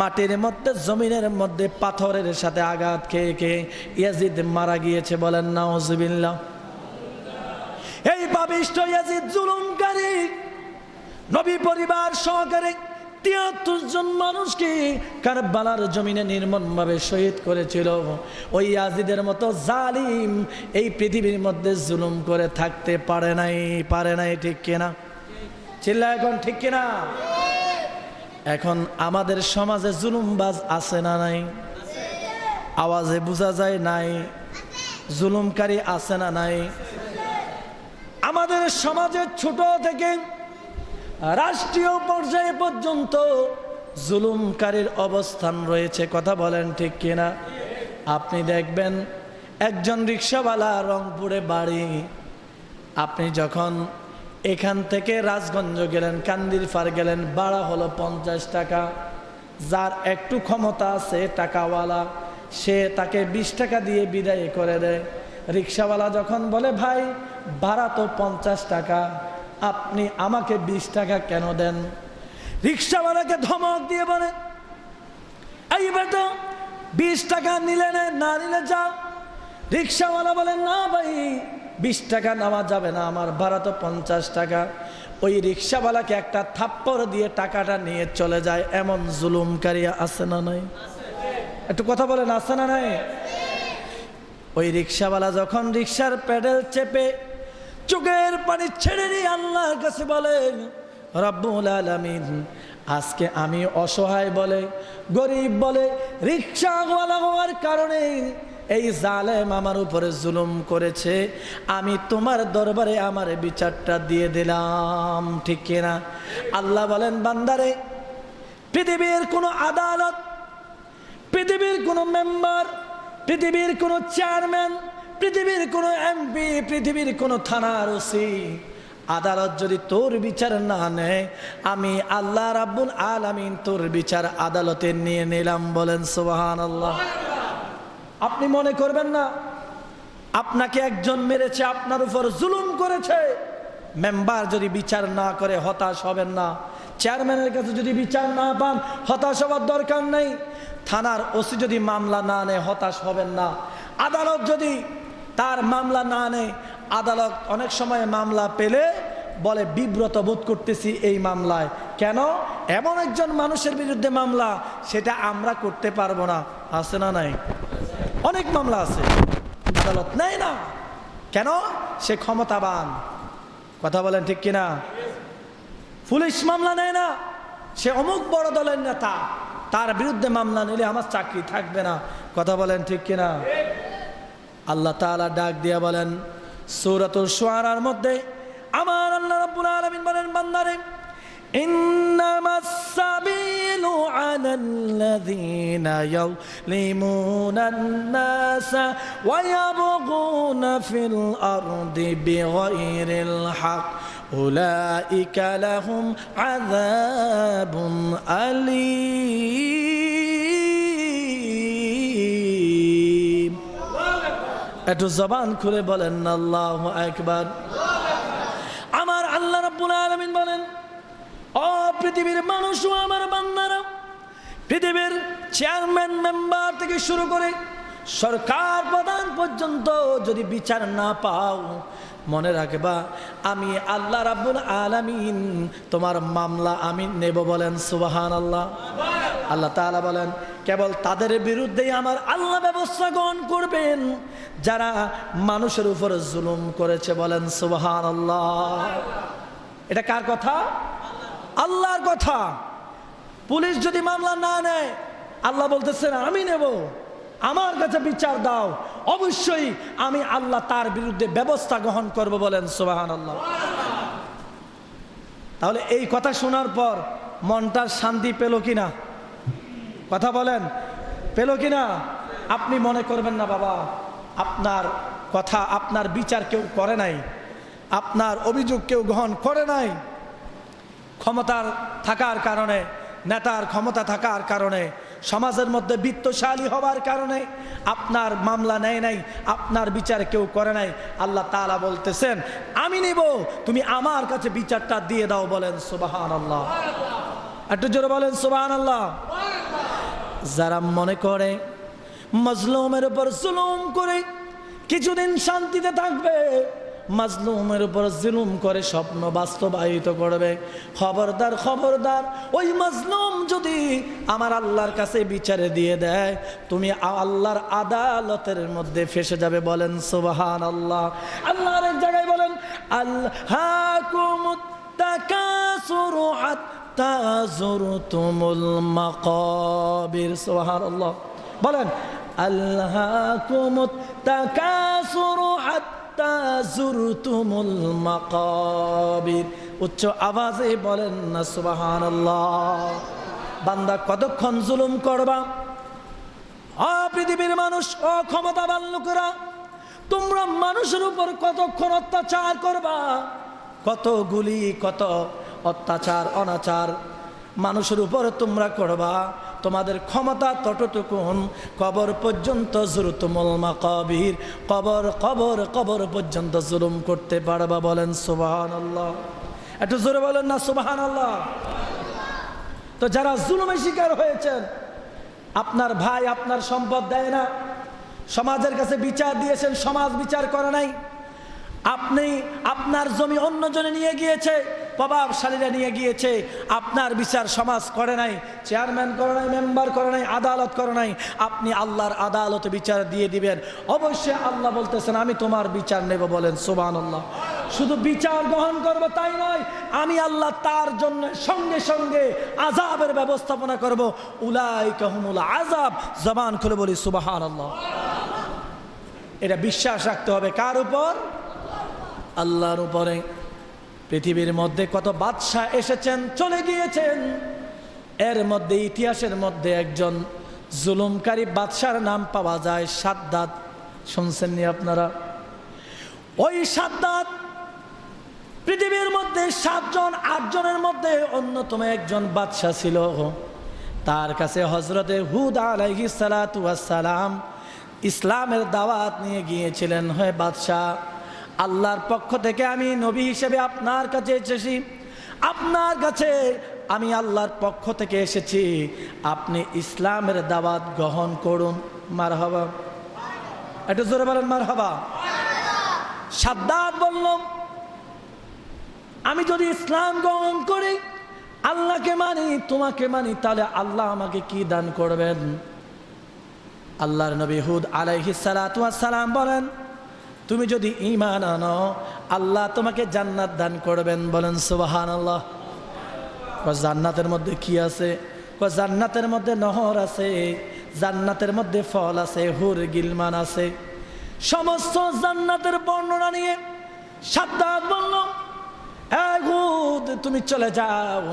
মাটির মধ্যে, জমিনের মধ্যে পাথরের সাথে আঘাত খেয়ে খেয়ে ইয়াজিদ মারা গিয়েছে বলেন, নাউজুবিল্লাহ। এই পাবিষ্ট ইয়াজিদ জুলুমকারী, নবী পরিবার সহকারে তিয়াত্তর জন মানুষকে কারবালার জমিনে নির্মমভাবে শহীদ করেছিল। ওই আজিদের মতো জালিম এই পৃথিবীর মধ্যে জুলুম করে থাকতে পারে নাই পারে নাই, ঠিক কিনা? চিল্লা এখন ঠিক কিনা? এখন আমাদের সমাজে জুলুমবাজ আছে না নাই? আওয়াজে বোঝা যায় নাই। জুলুমকারী আছে না নাই? আমাদের সমাজে ছোট থেকে রাষ্ট্রীয় পর্যায়ে পর্যন্ত জুলুমকারীর অবস্থান রয়েছে। কথা বলেন ঠিক কিনা? আপনি দেখবেন একজন রিক্সাওয়ালা রংপুরে বাড়ি। আপনি যখন এখান থেকে রাজগঞ্জ গেলেন কান্দির ফার গেলেন ভাড়া হলো পঞ্চাশ টাকা। যার একটু ক্ষমতা আছে টাকাওয়ালা সে তাকে বিশ টাকা দিয়ে বিদায় করে দেয়। রিক্সাওয়ালা যখন বলে ভাই ভাড়া তো পঞ্চাশ টাকা আপনি আমাকে বিশ টাকা কেন দেন? রিক্সাওয়ালাকে ধমক দিয়ে বলে এই বেটা বিশ টাকা নিলে নে, না নিলে যাও রিক্সাওয়ালা বলে না ভাই বিশ টাকা নেওয়া যাবে না, আমার ভাড়া তো পঞ্চাশ টাকা। ওই রিক্সাওয়ালাকে একটা থাপ্পড় দিয়ে টাকাটা নিয়ে চলে যায়, এমন জুলুমকারী আছে না নাই? একটু কথা বলেন, আছে না নাই? ওই রিক্সাওয়ালা যখন রিক্সার প্যাডেল চেপে চোখের পানি ছেড়ে দিয়ে আল্লাহর কাছে বলেন, রব্বুল আলামিন, আজকে আমি অসহায় বলে, গরিব বলে, রিক্সাওয়ালা হওয়ার কারণে এই জালেম আমার উপরে জুলুম করেছে, আমি তোমার দরবারে আমার বিচারটা দিয়ে দিলাম, ঠিক কিনা? আল্লাহ বলেন, বান্দারে, পৃথিবীর কোনো আদালত, পৃথিবীর কোনো মেম্বার, পৃথিবীর কোনো চেয়ারম্যান, পৃথিবীর কোনো এমপি, পৃথিবীর কোনো থানার ওসি, আদালত যদি তোর বিচার না নেয়, আমি আল্লাহ রাব্বুল আলামিন তোর বিচার আদালতে নিয়ে নিলাম বলেন সুবাহান আল্লাহ আপনি মনে করবেন না, আপনাকে একজন মেরেছে, আপনার উপর জুলুম করেছে। মেম্বার যদি বিচার না করে, হতাশ হবেন না। চেয়ারম্যানের কাছে যদি বিচার না পান, হতাশ হওয়ার দরকার নেই। থানার ওসি যদি মামলা না নেয়, হতাশ হবেন না। আদালত যদি তার মামলা না নেয়, আদালত অনেক সময় মামলা পেলে বলে, বিব্রত বোধ করতেছি এই মামলায়। কেন? এমন একজন মানুষের বিরুদ্ধে মামলা, সেটা আমরা করতে পারব না। আছে না নাই? অনেক মামলা আছে। আদালত নেয় না। কেন? সে ক্ষমতাবান। কথা বলেন ঠিক কিনা? পুলিশ মামলা নেয় না। সে অমুক বড় দলের নেতা। তার বিরুদ্ধে মামলা নিলে আমার চাকরি থাকবে না। কথা বলেন ঠিক কিনা? আল্লাহ তালা ডাক দিয়ে বলেন, সৌরাতুল সোয়ারার মধ্যে আমার আল্লাহ রাব্বুল আলামিন বলেন, বান্দারে, ইন্নামাস السبيل على الذين يظلمون الناس ويبغون في الأرض بغير الحق أولئك لهم عذاب أليم একটু জবান খুলে বলেন আল্লাহ একবার আমার আল্লাহ রাব্বুল আলামিন বলেন ও পৃথিবীর মানুষ ও আমার বান্দারা পৃথিবীর চেয়ারম্যান মেম্বার থেকে শুরু করে সরকার প্রধান পর্যন্ত যদি বিচার না পাও, মনে রাখবা, আমি আল্লাহ রাব্বুল আলামিন তোমার মামলা আমি নেব বলেন সুবাহান আল্লাহ আল্লাহ তাআলা বলেন, কেবল তাদের বিরুদ্ধেই আমার আল্লাহ ব্যবস্থা গ্রহণ করবেন, যারা মানুষের উপরে জুলুম করেছে বলেন সুবাহান আল্লাহ এটা কার কথা? আল্লাহর কথা। পুলিশ যদি মামলা না নেয় আল্লাহ বলতেছেন, আমি নেব। আমার কাছে বিচার দাও। অবশ্যই আমি আল্লাহ তার বিরুদ্ধে ব্যবস্থা গ্রহণ করব বলেন সুবাহান আল্লাহ তাহলে এই কথা শোনার পর মনটার শান্তি পেল কিনা? কথা বলেন, পেল কিনা? আপনি মনে করবেন না বাবা, আপনার কথা, আপনার বিচার কেউ করে নাই। আপনার অভিযোগ কেউ গ্রহণ করে নাই। ক্ষমতার থাকার কারণে, নেতার ক্ষমতা থাকার কারণে সমাজের মধ্যে বিত্তশালী হওয়ার কারণে আপনার মামলা নেয় নাই, আপনার বিচার কেউ করে নাই। আল্লাহ তাআলা বলতেছেন, আমি নিব, তুমি আমার কাছে বিচারটা দিয়ে দাও। বলেন সুবাহান আল্লাহ একটু জোরে বলেন সুবাহান আল্লাহ যারা মনে করে মজলুমের উপর জুলুম করে, কিছুদিন শান্তিতে থাকবে মাজলুমের উপর জুলুম করে স্বপ্ন বাস্তবায়িত করবে। খবরদার খবরদার, ওই মাজলুম যদি আমার আল্লাহর কাছে বিচারে দিয়ে দেয়, তুমি আল্লাহর আদালতের মধ্যে ফেসে যাবে বলেন সুবাহান আল্লাহ আল্লাহ আরেক জায়গায় বলেন আল্লাহ বলেন আল্লাহ হাত্তা জুরতুমুল মাকাবির। উচ্চ আওয়াজে বলেন না, সুবহানাল্লাহ। বান্দা কতক্ষণ জুলুম করবা? আ পৃথিবীর মানুষ অক্ষমতাবান ক্ষমতাবান লোকেরা, তোমরা মানুষের উপর কতক্ষণ অত্যাচার করবা? কতগুলি কত অত্যাচার, অনাচার মানুষের উপর তোমরা করবা? তোমাদের ক্ষমতা ততটুকুন। কবর পর্যন্ত জুরুতুমল মাকাবির। কবর কবর কবর পর্যন্ত জুলুম করতে পারবা বলেন সুবাহান আল্লাহ একটু জোরে বলেন না সুবাহান আল্লাহ তো যারা জুলুমের শিকার হয়েছেন, আপনার ভাই আপনার সম্পদ দেয় না। সমাজের কাছে বিচার দিয়েছেন, সমাজ বিচার করে নাই। আপনি আপনার জমি অন্যজনে নিয়ে গিয়েছে। প্রভাবশালীরা নিয়ে গিয়েছে। আপনার বিচার সমাজ করে নাই, চেয়ারম্যান করে নাই, মেম্বার করে নাই, আদালত করে নাই। আপনি আল্লাহর আদালতে বিচার দিয়ে দিবেন। অবশ্যই আল্লাহ বলতেছেন, আমি তোমার বিচার নেব বলেন সোবান আল্লাহ শুধু বিচার গ্রহণ করব তাই নয়, আমি আল্লাহ তার জন্য সঙ্গে সঙ্গে আজাবের ব্যবস্থাপনা করব। উলাই কাহমুল আজাব জবান খুলে বলি সুবাহান আল্লাহ এটা বিশ্বাস রাখতে হবে। কার উপর? আল্লাহর উপরে। পৃথিবীর মধ্যে কত বাদশাহ এসেছেন, চলে গিয়েছেন। এর মধ্যে, ইতিহাসের মধ্যে একজন জুলুমকারী বাদশার নাম পাওয়া যায় সাদ্দাত। শুনছেননি আপনারা? ওই সাদ্দাত পৃথিবীর মধ্যে সাতজন, আটজনের মধ্যে অন্যতম একজন বাদশাহ ছিল। তার কাছে হজরতে হুদ আলাইহি সালাম ইসলামের দাওয়াত নিয়ে গিয়েছিলেন। হয় বাদশাহ আল্লাহর পক্ষ থেকে আমি নবী হিসেবে আপনার কাছে এসেছি। আপনার কাছে আমি আল্লাহর পক্ষ থেকে এসেছি। আপনি ইসলামের দাওয়াত গ্রহণ করুন। মার হবা একটু জোরে বলেন মার হবা সাদ্দাত বলল, আমি যদি ইসলাম গ্রহণ করি, আল্লাহকে মানি, তোমাকে মানি, তাহলে আল্লাহ আমাকে কি দান করবেন? আল্লাহর নবী হুদ আলাইহি সালাম বলেন তুমি যদি ইমান আনো, আল্লাহ তোমাকে জান্নাত দান করবেন বলেন সুবাহান আল্লাহ জান্নাতের মধ্যে কি আছে? জান্নাতের মধ্যে নহর আছে, জান্নাতের মধ্যে ফল আছে, হুর গিলমান আছে। সমস্ত জান্নাতের বর্ণনা নিয়ে সাদ্দাত বলল তুমি চলে যাও।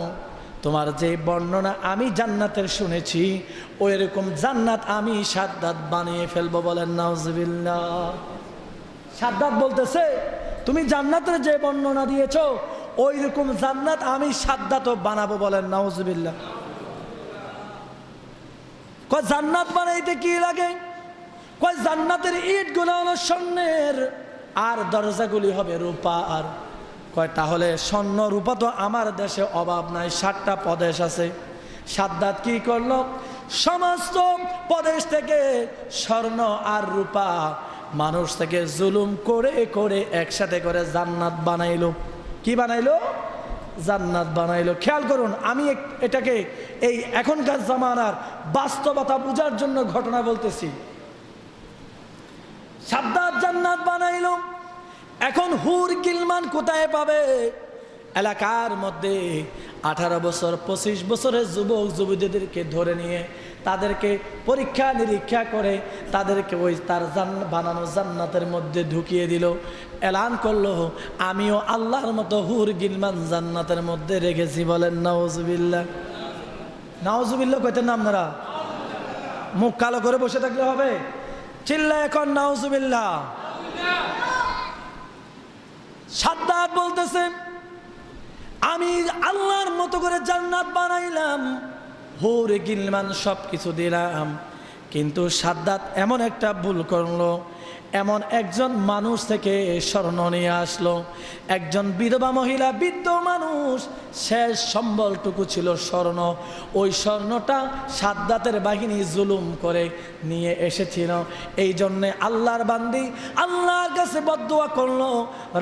তোমার যে বর্ণনা আমি জান্নাতের শুনেছি ওই রকম জান্নাত আমি সাদ্দাত বানিয়ে ফেলব বলেন, নাউজবিল্লাহ। সাদ্দাত বলতেছে, তুমি জান্নাতের যে বর্ণনা দিয়েছ ওই রকম জান্নাত আমি সাদ্দাত বানাবো বলেন নাউজবিল্লা কয়, জান্নাত বানাইতে কি লাগে? কয়, জান্নাতের ইটগুলো হলো স্বর্ণের, আর দরজাগুলি হবে রূপা আর। কয়, তাহলে স্বর্ণ রূপা তো আমার দেশে অভাব নাই ষাটটা প্রদেশ আছে। সাদ্দাত কি করল, সমস্ত প্রদেশ থেকে স্বর্ণ আর রূপা মানুষ থেকে জুলুম করে করে একসাথে করে জান্নাত বানাইলো। কি বানাইলো? জান্নাত বানাইলো। খেয়াল করুন, আমি এটাকে এই এখনকার জামানার বাস্তবতা বোঝার জন্য ঘটনা বলতেছি। সাদ্দাত জান্নাত বানাইলো। এখন হুর গিলমান কোথায় পাবে? এলাকার মধ্যে আঠারো বছর, পঁচিশ বছরের যুবক যুবতীদেরকে ধরে নিয়ে তাদেরকে পরীক্ষা নিরীক্ষা করে তাদেরকে ওই তার জান বানানো জান্নাতের মধ্যে ঢুকিয়ে দিল। এলান করল, আমিও আল্লাহর মতো হুর গিলমান জান্নাতের মধ্যে রেখেছি। বলেন নওয়াজবিল্লা নওয়াজবিল্লা কইতেন না আপনারা? মুখ কালো করে বসে থাকলে হবে। চিল্লা এখন নওয়াজবিল্লা সাদ্দাত বলতেছেন আমি আল্লাহর মতো করে জান্নাত বানাইলাম। হোরে, গিলমান সব কিছু দিলাম। কিন্তু সাদ্দাত এমন একটা ভুল করল, এমন একজন মানুষ থেকে স্মরণ নিয়ে আসলো, একজন বিধবা মহিলা, বৃদ্ধ মানুষ শেষ সম্বলটুকু ছিল স্বর্ণ। ওই স্বর্ণটা সাদ্দাতের বাহিনী জুলুম করে নিয়ে এসেছিল। এই জন্যে আল্লাহর বান্দি আল্লাহর কাছে বদুয়া করল,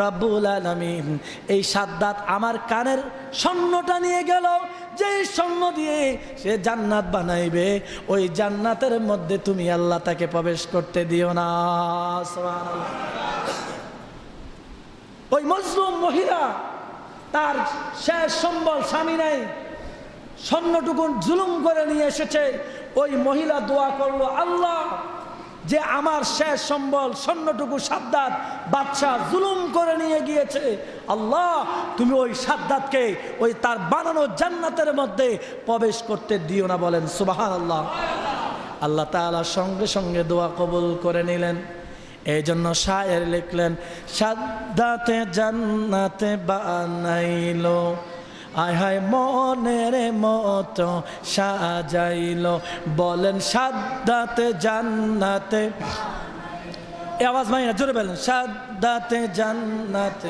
রাব্বুল আলমিন, এই সাদ্দাত আমার কানের স্বর্ণটা নিয়ে গেল। যে স্বর্ণ দিয়ে সে জান্নাত বানাইবে, ওই জান্নাতের মধ্যে তুমি আল্লাহ তাকে প্রবেশ করতে দিও না। ওই মজলুম মহিলা তার শেষ সম্বল স্বামী নাই। স্বর্ণটুকুন জুলুম করে নিয়ে এসেছে। ওই মহিলা দোয়া করল, আল্লাহ, যে আমার শেষ সম্বল, স্বর্ণটুকু সাদ্দাত বাচ্চা জুলুম করে নিয়ে গিয়েছে। আল্লাহ, তুমি ওই সাদ্দাতকে ওই তার বানানো জান্নাতের মধ্যে প্রবেশ করতে দিও না বলেন। সুবাহ আল্লাহ আল্লাহ তাআলা সঙ্গে সঙ্গে দোয়া কবুল করে নিলেন। এই জন্য শায়ের লিখলেন, সাদ্দাতে জান্নাতে বানাইলো। আয় হায় মনের মতো সাজাইল। বলেন, সাদ্দাতে জান্নাতে। আওয়াজ মাই না জোরে বলেন, সাদ্দাতে জান্নাতে।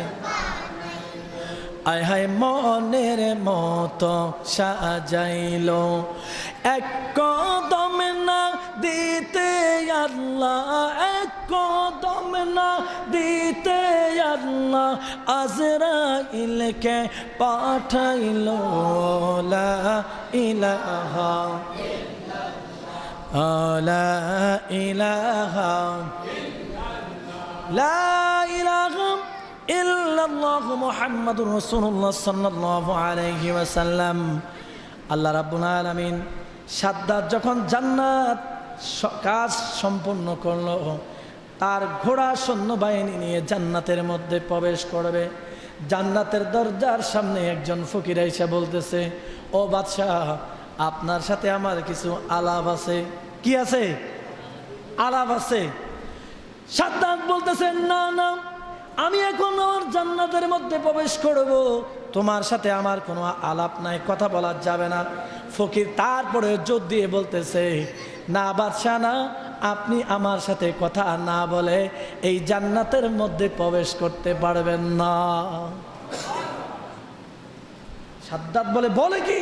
আয় হায় মনের মতো সাজাইল। এক কদম না দিতে আল্লাহ এক কদম না, দিতে আল্লাহ আজরাইলকে পাঠাইল ইলাহা লা ইলাহা লা ইলাহা ইল্লাল্লাহ মুহাম্মাদুর রাসূলুল্লাহ সাল্লাল্লাহু আলাইহি ওয়াসাল্লাম। আল্লাহ রাব্বুল আলামিন সাদ্দাত যখন জান্নাত কাজ সম্পূর্ণ করল। তার ঘোড়া সৈন্যবাহিনী নিয়ে জান্নাতের মধ্যে প্রবেশ করবে। জান্নাতের দরজার সামনে একজন ফকির এসে বলতেছে, ও বাদশাহ, আপনার সাথে আমার কিছু আলাপ আছে। কি আছে? আলাপ আছে। সাদ্দাত বলতেছেন না না, আমি এখন আমার জান্নাতের মধ্যে প্রবেশ করব। তোমার সাথে আমার কোনো আলাপ নাই, কথা বলা যাবে না। ফকির তারপরে জোর দিয়ে বলতেছে না, বাদশাহ না, আপনি আমার সাথে কথা না বলে এই জান্নাতের মধ্যে প্রবেশ করতে পারবেন না। সাদ্দাত বলে বলে কি?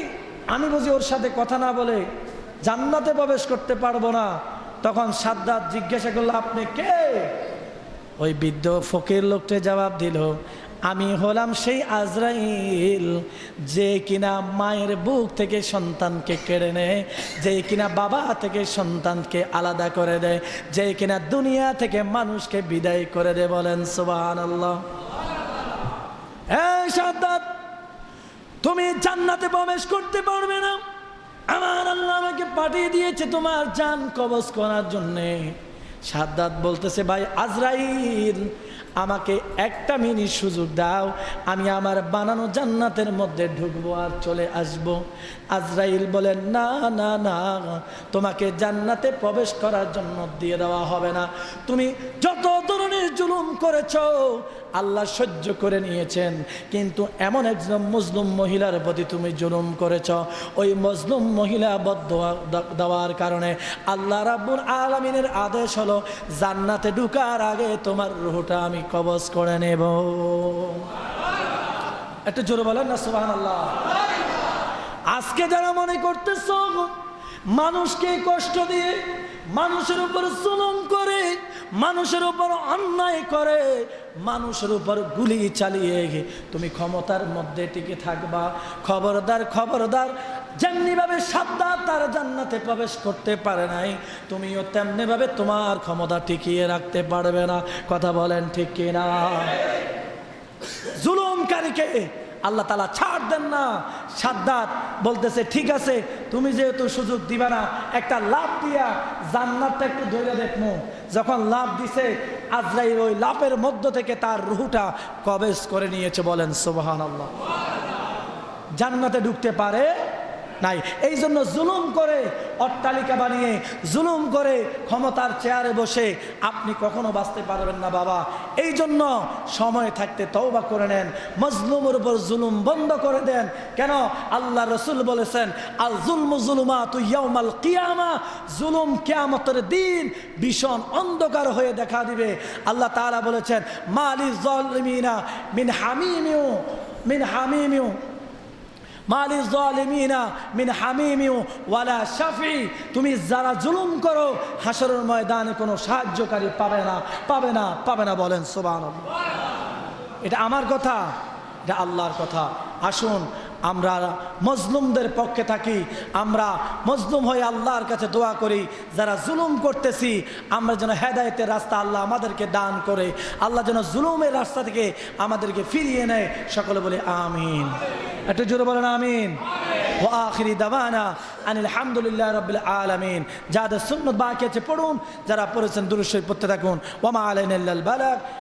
আমি বুঝি ওর সাথে কথা না বলে জান্নাতে প্রবেশ করতে পারব না। তখন সাদ্দাত জিজ্ঞাসা করল, আপনি কে? ওই বৃদ্ধ ফকির লোকটা জবাব দিল আমি হলাম সেই আজরাইল, যে কিনা মায়ের বুক থেকে সন্তানকে কেড়ে নেয়, যে কিনা বাবা থেকে সন্তানকে আলাদা করে দেয়, যে কিনা দুনিয়া থেকে মানুষকে বিদায় করে দেয় বলেন সুবাহ আল্লাহ তুমি জান্নাতে প্রবেশ করতে পারবে না। আমার আল্লাহ আমাকে পাঠিয়ে দিয়েছে তোমার জান কবজ করার জন্যে। সাদ্দাত বলতেছে, ভাই আজরাইল আমাকে একটা মিনিট সুযোগ দাও, আমি আমার বানানো জান্নাতের মধ্যে ঢুকবো আর চলে আসব। আজরাইল বলেন না না না, তোমাকে জান্নাতে প্রবেশ করার জন্য দিয়ে দেওয়া হবে না। তুমি যত ধরনের জুলুম করেছ, আল্লাহ সহ্য করে নিয়েছেন। কিন্তু এমন একজন মজলুম মহিলার প্রতি তুমি জুলুম করেছ। ওই মজলুম মহিলা বদ্ধ দেওয়ার কারণে আল্লাহ রাব্বুল আলমিনের আদেশ হলো, জান্নাতে ঢুকার আগে তোমার রুহটা আমি কবজ করে নেব। একটু জোরে বলেন না সুবাহ আল্লাহ আজকে যারা মনে করতেছ, মানুষকে কষ্ট দিয়ে মানুষের উপর জুলুম করে মানুষের উপর অন্যায় করে মানুষের উপর গুলি চালিয়ে তুমি ক্ষমতার মধ্যে টিকে থাকবা। খবরদার খবরদার যেমনিভাবে সাদ্দা তার জান্নাতে প্রবেশ করতে পারে নাই তুমিও তেমনিভাবে তোমার ক্ষমতা টিকিয়ে রাখতে পারবে না। কথা বলেন ঠিক কিনা? জুলুমকারীকে আল্লাহ তালা ছাড় দেন না। সাদ্দাত বলতেছে, ঠিক আছে, তুমি যেহেতু সুযোগ দিবে না, একটা লাভ দিয়া জান্নাতটা একটু ধরে দেখব যখন লাভ দিছে, আজরাইল ওই লাভের মধ্য থেকে তার রুহুটা কবেজ করে নিয়েছে, বলেন সোবাহান আল্লাহ জান্নাতে ঢুকতে পারে নাই। এই জন্য জুলুম করে অট্টালিকা বানিয়ে, জুলুম করে ক্ষমতার চেয়ারে বসে আপনি কখনো বাঁচতে পারবেন না বাবা। এই জন্য সময় থাকতে তওবা করে নেন, মজলুমের উপর জুলুম বন্ধ করে দেন। কেন? আল্লাহ রসুল বলেছেন, আল জুলমু জুলুমা তুই ইয়ামাল কিয়ামা জুলুম কিয়ামতের দিন ভীষণ অন্ধকার হয়ে দেখা দিবে। আল্লাহ তাআলা বলেছেন মালি জলমিনা মিন হামিমিউ মিন হামিমিউ মালি জালিমিনা মিন হামিমি ওয়ালা শাফি। তুমি যারা জুলুম করো হাসরের ময়দানে কোনো সাহায্যকারী পাবে না পাবে না পাবে না বলেন সুবহানাল্লাহ। এটা আমার কথা, এটা আল্লাহর কথা। আসুন, আমরা মজলুমদের পক্ষে থাকি, আমরা মজলুম হয়ে আল্লাহর কাছে দোয়া করি, যারা জুলুম করতেছি, আমরা যেন হেদায়েতের রাস্তা আল্লাহ আমাদেরকে দান করে, আল্লাহ যেন জুলুমের রাস্তা থেকে আমাদেরকে ফিরিয়ে নেয়, সকলে বলে আমিন। একটু জোরে বলেন, আমিন। আখিরি দাওয়ানা আনিল হামদুলিল্লাহ রবিল আলমিন যাদের সুন্নত বাকি আছে, পড়ুন। যারা পড়েছেন দুরুশ্বর পড়তে থাকুন। ওমা আলাইন বালাক